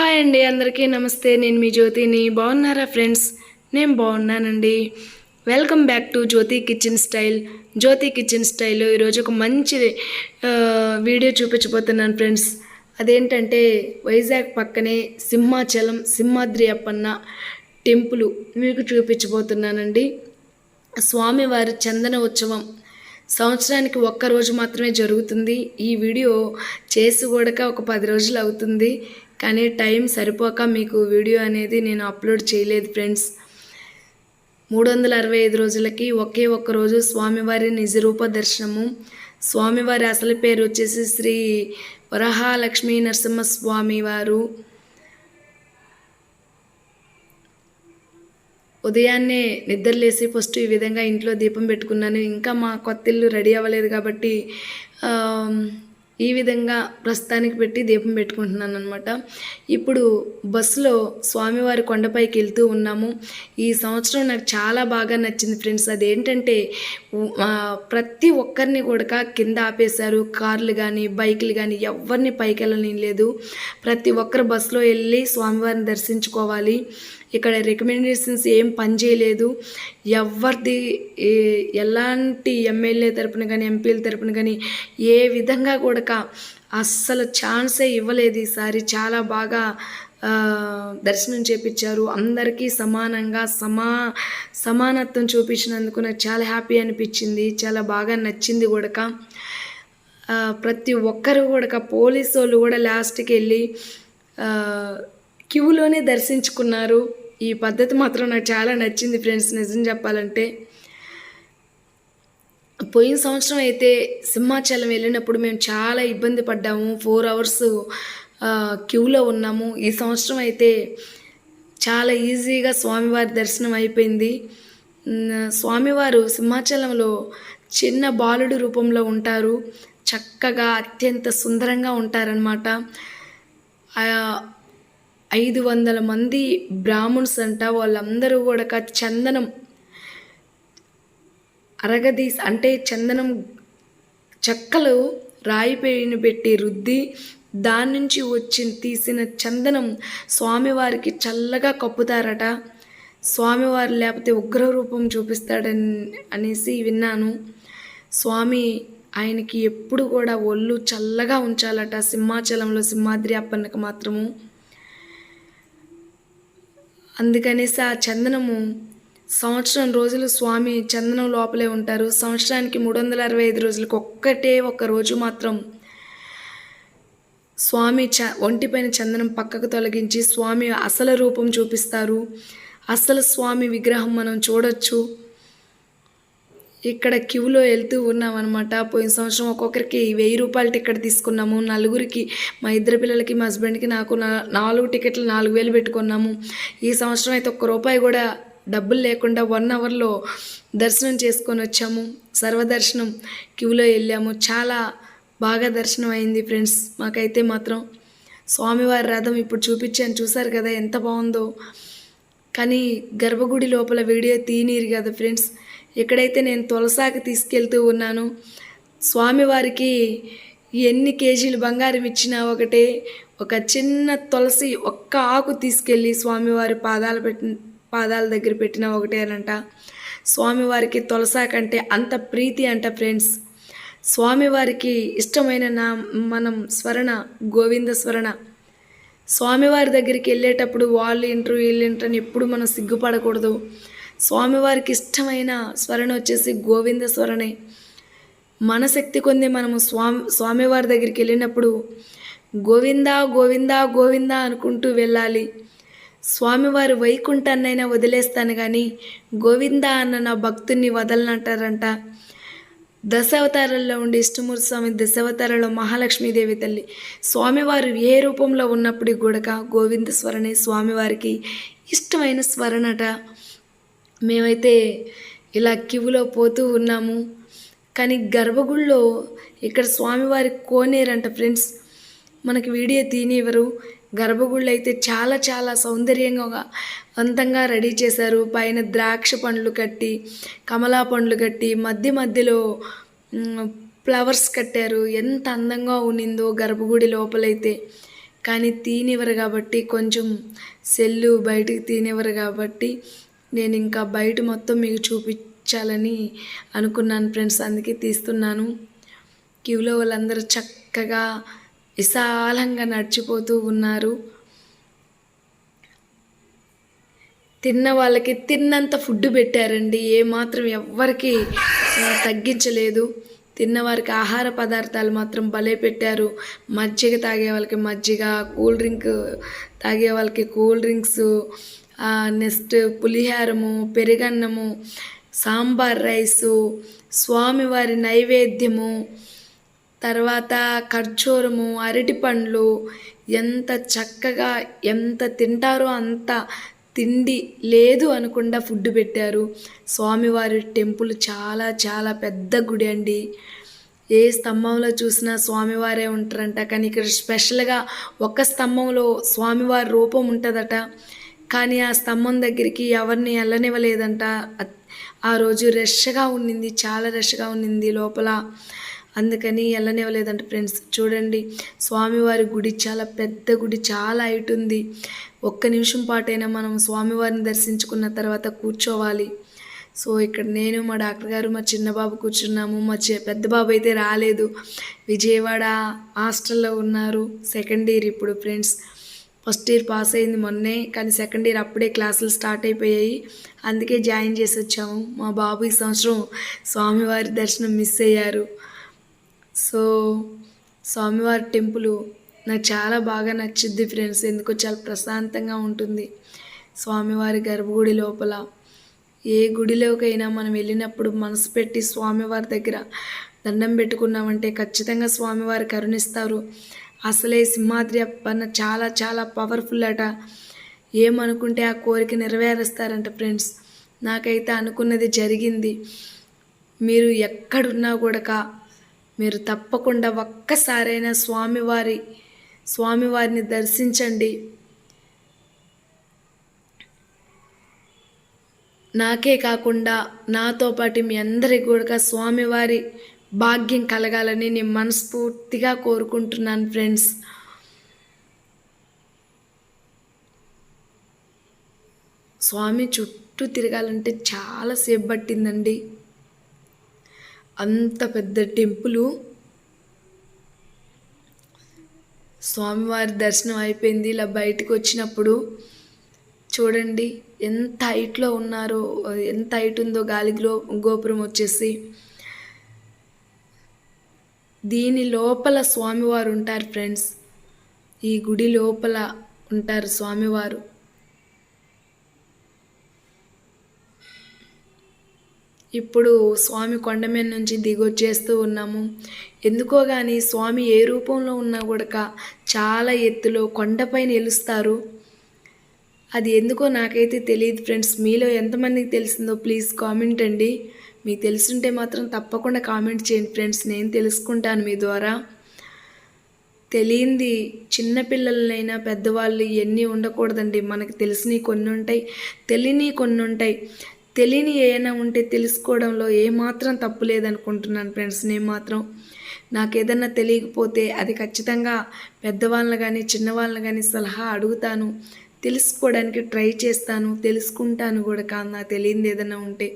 Hi అండి అందరికీ నమస్తే. నేను మీ జ్యోతిని. బాగున్నారా ఫ్రెండ్స్? నేను బాగున్నానండి. Welcome back to Jyothi kitchen style. Jyothi kitchen style ఈరోజు ఒక మంచి వీడియో చూపించబోతున్నాను ఫ్రెండ్స్. అదేంటంటే వైజాగ్ పక్కనే సింహాచలం సింహాద్రి అప్పన్న టెంపుల్ మీకు చూపించబోతున్నానండి. స్వామివారి చందన ఉత్సవం సంవత్సరానికి ఒక్క రోజు మాత్రమే జరుగుతుంది. ఈ వీడియో చేసి కూడా ఒక పది రోజులు అవుతుంది. కానీ టైం సరిపోక మీకు వీడియో అనేది నేను అప్లోడ్ చేయలేదు ఫ్రెండ్స్. మూడు వందల అరవై ఐదు రోజులకి ఒకే ఒక్క రోజు స్వామివారి నిజరూప దర్శనము. స్వామివారి అసలు పేరు వచ్చేసి శ్రీ వరహాలక్ష్మీ నరసింహస్వామి వారు. ఉదయాన్నే నిద్రలేసి ఫస్ట్ ఈ విధంగా ఇంట్లో దీపం పెట్టుకున్నాను. ఇంకా మా కొత్త ఇల్లు రెడీ అవ్వలేదు కాబట్టి ఈ విధంగా ప్రస్తుతానికి పెట్టి దీపం పెట్టుకుంటున్నాను అనమాట ఇప్పుడు బస్సులో స్వామివారి కొండపైకి వెళ్తూ ఉన్నాము. ఈ సంవత్సరం నాకు చాలా బాగా నచ్చింది ఫ్రెండ్స్. అదేంటంటే ప్రతి ఒక్కరిని కూడా కింద ఆపేశారు. కార్లు కానీ బైకులు కానీ ఎవరిని పైకి వెళ్ళని లేదు ప్రతి ఒక్కరు బస్సులో వెళ్ళి స్వామివారిని దర్శించుకోవాలి. ఇక్కడ రికమెండేషన్స్ ఏం పనిచేయలేదు ఎవరిది ఎలాంటి ఎమ్మెల్యే తరపున కానీ ఎంపీల తరపున కానీ ఏ విధంగా కూడా అస్సలు ఛాన్సే ఇవ్వలేదు ఈసారి. చాలా బాగా దర్శనం చేపించారు అందరికీ సమానంగా సమా సమానత్వం చూపించినందుకు నాకు చాలా హ్యాపీ అనిపించింది చాలా బాగా నచ్చింది కూడా ప్రతి ఒక్కరు కూడా పోలీసు వాళ్ళు కూడా లాస్ట్కి వెళ్ళి క్యూలోనే దర్శించుకున్నారు. ఈ పద్ధతి మాత్రం నాకు చాలా నచ్చింది ఫ్రెండ్స్. నిజం చెప్పాలంటే పోయిన సంవత్సరం అయితే సింహాచలం వెళ్ళినప్పుడు మేము చాలా ఇబ్బంది పడ్డాము. ఫోర్ అవర్స్ క్యూలో ఉన్నాము. ఈ సంవత్సరం అయితే చాలా ఈజీగా స్వామివారి దర్శనం అయిపోయింది. స్వామివారు సింహాచలంలో చిన్న బాలుడు రూపంలో ఉంటారు. చక్కగా అత్యంత సుందరంగా ఉంటారనమాట ఐదు వందల మంది బ్రాహ్మణ్స్ అంట వాళ్ళందరూ కూడా చందనం అరగదీస్ అంటే చందనం చెక్కలు రాయి పెట్టి రుద్ది దాని నుంచి వచ్చి తీసిన చందనం స్వామివారికి చల్లగా కప్పుతారట. స్వామివారు లేకపోతే ఉగ్ర రూపం చూపిస్తాడని అనేసి విన్నాను. స్వామి ఆయనకి ఎప్పుడు కూడా ఒళ్ళు చల్లగా ఉంచాలట సింహాచలంలో సింహాద్రి అప్పన్నకు మాత్రము. అందుకనేసి ఆ చందనము సంవత్సరం రోజులు స్వామి చందనం లోపలే ఉంటారు. సంవత్సరానికి మూడు వందల అరవై ఐదు రోజులకు ఒక్కటే ఒక రోజు మాత్రం స్వామి చ ఒంటిపైన చందనం పక్కకు తొలగించి స్వామి అసలు రూపం చూపిస్తారు. అసలు స్వామి విగ్రహం మనం చూడొచ్చు. ఇక్కడ క్యూలో వెళ్తూ ఉన్నాం అనమాట పోయిన సంవత్సరం ఒక్కొక్కరికి వెయ్యి రూపాయలు టికెట్ తీసుకున్నాము. నలుగురికి మా ఇద్దరు పిల్లలకి మా హస్బెండ్కి నాకు నాలుగు టికెట్లు నాలుగు వేలు పెట్టుకున్నాము. ఈ సంవత్సరం అయితే ఒక్క రూపాయి కూడా డబ్బులు లేకుండా వన్ అవర్లో దర్శనం చేసుకొని వచ్చాము. సర్వదర్శనం క్యూలో వెళ్ళాము. చాలా బాగా దర్శనం అయింది ఫ్రెండ్స్. మాకైతే మాత్రం స్వామివారి రథం ఇప్పుడు చూపించాను. చూసారు కదా ఎంత బాగుందో. కానీ గర్భగుడి లోపల వీడియో తీనీరు కదా ఫ్రెండ్స్. ఎక్కడైతే నేను తులసాకి తీసుకెళ్తూ ఉన్నాను స్వామివారికి ఎన్ని కేజీలు బంగారం ఇచ్చినా ఒకటే ఒక చిన్న తులసి ఒక్క ఆకు తీసుకెళ్ళి స్వామివారి పాదాలు పెట్టి పాదాల దగ్గర పెట్టిన ఒకటేనంట స్వామివారికి తులసాకంటే అంత ప్రీతి అంట ఫ్రెండ్స్. స్వామివారికి ఇష్టమైన నా మనం స్మరణ గోవింద స్మరణ. స్వామివారి దగ్గరికి వెళ్ళేటప్పుడు వాళ్ళు ఇంటర్వ్యూ వీళ్ళు ఇంటరు అని ఎప్పుడు మనం సిగ్గుపడకూడదు. స్వామివారికి ఇష్టమైన స్వరణ వచ్చేసి గోవింద స్వరణే మన శక్తి కొంది మనము స్వామి స్వామివారి దగ్గరికి వెళ్ళినప్పుడు గోవిందా గోవిందా గోవిందా అనుకుంటూ వెళ్ళాలి. స్వామివారు వైకుంఠాన్నైనా వదిలేస్తాను కానీ గోవిందా అన్న నా భక్తుని వదలనంటారంట. దశావతారాల్లో ఉండే ఇష్టమూర్తి స్వామి దశావతారాల్లో మహాలక్ష్మీదేవి తల్లి స్వామివారు ఏ రూపంలో ఉన్నప్పుడు గూడక గోవింద స్మరణే స్వామివారికి ఇష్టమైన స్వరణట మేమైతే ఇలా క్యూలో పోతూ ఉన్నాము. కానీ గర్భగుడిలో ఇక్కడ స్వామివారి కోనేరంట ఫ్రెండ్స్. మనకి వీడియో తీనివ్వరు. గర్భగుళ్ళు అయితే చాలా చాలా సౌందర్యంగా అందంగా రెడీ చేశారు. పైన ద్రాక్ష పండ్లు కట్టి కమలా పండ్లు కట్టి మధ్య మధ్యలో ఫ్లవర్స్ కట్టారు. ఎంత అందంగా ఉన్నిందో గర్భగుడి లోపలైతే. కానీ తీనివ్వరు కాబట్టి కొంచెం సెల్లు బయటికి తీనివ్వరు కాబట్టి నేను ఇంకా బయట మొత్తం మీకు చూపించాలని అనుకున్నాను ఫ్రెండ్స్. అందుకే తీస్తున్నాను. క్యూలో వాళ్ళందరూ చక్కగా విశాలంగా నడిచిపోతూ ఉన్నారు. తిన్న వాళ్ళకి తిన్నంత ఫుడ్ పెట్టారండి. ఏమాత్రం ఎవ్వరికి తగ్గించలేదు. తిన్నవారికి ఆహార పదార్థాలు మాత్రం భలే పెట్టారు. మజ్జిగ తాగే వాళ్ళకి మజ్జిగ కూల్ డ్రింక్ తాగే వాళ్ళకి కూల్ డ్రింక్స్ నెక్స్ట్ పులిహారము పెరుగన్నము సాంబార్ రైసు స్వామివారి నైవేద్యము తర్వాత ఖర్జూరము అరటి పండ్లు ఎంత చక్కగా ఎంత తింటారో అంత తిండి లేదు అనకుండా ఫుడ్ పెట్టారు. స్వామివారి టెంపుల్ చాలా చాలా పెద్ద గుడి అండి. ఏ స్తంభంలో చూసినా స్వామివారే ఉంటారంట. కానీ ఇక్కడ స్పెషల్గా ఒక స్తంభంలో స్వామివారి రూపం ఉంటుందట. కానీ ఆ స్తంభం దగ్గరికి ఎవరిని వెళ్ళనివ్వలేదంట ఆ రోజు రష్గా ఉండింది చాలా రష్గా ఉండింది లోపల. అందుకని వెళ్ళనివ్వలేదంట ఫ్రెండ్స్. చూడండి స్వామివారి గుడి చాలా పెద్ద గుడి చాలా హైట్ ఉంది. ఒక్క నిమిషం పాటైనా మనం స్వామివారిని దర్శించుకున్న తర్వాత కూర్చోవాలి. సో ఇక్కడ నేను మా డాక్టర్ గారు మా చిన్న బాబు కూర్చున్నాము. మా చె పెద్ద బాబు అయితే రాలేదు. విజయవాడ హాస్టల్లో ఉన్నారు. సెకండ్ ఇయర్ ఇప్పుడు ఫ్రెండ్స్. ఫస్ట్ ఇయర్ పాస్ అయింది మొన్నే కానీ సెకండ్ ఇయర్ అప్పుడే క్లాసులు స్టార్ట్ అయిపోయాయి. అందుకే జాయిన్ చేసి వచ్చాము. మా బాబు ఈ సంవత్సరం స్వామివారి దర్శనం మిస్ అయ్యారు. సో స్వామివారి టెంపుల్ నాకు చాలా బాగా నచ్చుద్ది ఫ్రెండ్స్. ఎందుకో చాలా ప్రశాంతంగా ఉంటుంది స్వామివారి గర్భగుడి లోపల. ఏ గుడిలోకైనా మనం వెళ్ళినప్పుడు మనసు పెట్టి స్వామివారి దగ్గర దండం పెట్టుకున్నామంటే ఖచ్చితంగా స్వామివారు కరుణిస్తారు. అసలే సింహాద్రి అప్పన్న చాలా చాలా పవర్ఫుల్ అట. ఏమనుకుంటే ఆ కోరిక నెరవేరుస్తారంట ఫ్రెండ్స్ నాకైతే అనుకున్నది జరిగింది. మీరు ఎక్కడున్నా కూడా మీరు తప్పకుండా ఒక్కసారైనా స్వామివారి స్వామివారిని దర్శించండి. నాకే కాకుండా నాతో పాటు మీ అందరికి కూడా స్వామివారి భాగ్యం కలగాలని నేను మనస్ఫూర్తిగా కోరుకుంటున్నాను ఫ్రెండ్స్. స్వామి చుట్టూ తిరగాలంటే చాలా సేపు పట్టిందండి. అంత పెద్ద టెంపులు. స్వామివారి దర్శనం అయిపోయింది ఇలా బయటకు వచ్చినప్పుడు. చూడండి ఎంత హైట్లో ఉన్నారో ఎంత హైట్ ఉందో గాలి గ్లో గోపురం వచ్చేసి. దీని లోపల స్వామివారు ఉంటారు ఫ్రెండ్స్. ఈ గుడి లోపల ఉంటారు స్వామివారు. ఇప్పుడు స్వామి కొండ మీద నుంచి దిగొచ్చేస్తూ ఉన్నాము. ఎందుకో కానీ స్వామి ఏ రూపంలో ఉన్నా కూడా చాలా ఎత్తులో కొండపై నిలుస్తారు. అది ఎందుకో నాకైతే తెలియదు ఫ్రెండ్స్. మీలో ఎంతమందికి తెలిసిందో ప్లీజ్ కామెంట్ అండి. మీకు తెలుసుంటే మాత్రం తప్పకుండా కామెంట్ చేయండి ఫ్రెండ్స్. నేను తెలుసుకుంటాను మీ ద్వారా. తెలియంది చిన్నపిల్లలనైనా పెద్దవాళ్ళు ఇవన్నీ ఉండకూడదండి. మనకు తెలిసినవి కొన్ని ఉంటాయి తెలియని కొన్ని ఉంటాయి. తెలియని ఏమైనా ఉంటే తెలుసుకోవడంలో ఏమాత్రం తప్పు లేదనుకుంటున్నాను ఫ్రెండ్స్. నేను మాత్రం నాకు ఏదన్నా తెలియకపోతే అది ఖచ్చితంగా పెద్దవాళ్ళని కానీ చిన్నవాళ్ళని కానీ సలహా అడుగుతాను. తెలుసుకోవడానికి ట్రై చేస్తాను తెలుసుకుంటాను కూడా. కాదు నాకు తెలియంది ఏదైనా ఉంటే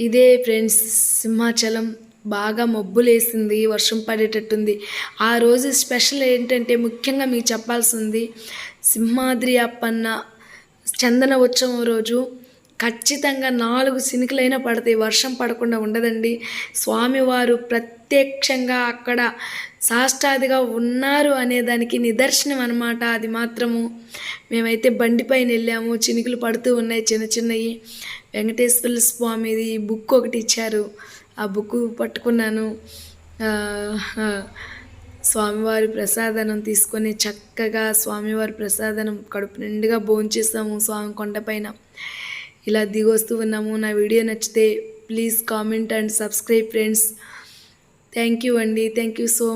ఇదే ఫ్రెండ్స్ సింహాచలం. బాగా మబ్బులేసింది వర్షం పడేటట్టుంది. ఆ రోజు స్పెషల్ ఏంటంటే ముఖ్యంగా మీకు చెప్పాల్సింది సింహాద్రి అప్పన్న చందన ఉత్సవం రోజు ఖచ్చితంగా నాలుగు సినుకులైనా పడతాయి వర్షం పడకుండా ఉండదండి. స్వామివారు ప్రత్యక్షంగా అక్కడ సాష్టాదిగా ఉన్నారు అనేదానికి నిదర్శనం అనమాట అది మాత్రము మేమైతే బండిపైన వెళ్ళాము చినుకులు పడుతూ ఉన్నాయి చిన్న చిన్నవి వెంకటేశ్వర స్వామిది బుక్ ఒకటి ఇచ్చారు. ఆ బుక్ పట్టుకున్నాను. స్వామివారి ప్రసాదనం తీసుకొని చక్కగా స్వామివారి ప్రసాదనం కడుపు నిండుగా భోంచేస్తాము స్వామి కొండపైన. ఇలా దిగొస్తూ ఉన్నాము. నా వీడియో నచ్చితే please comment and subscribe friends. Thank you అండి. Thank you so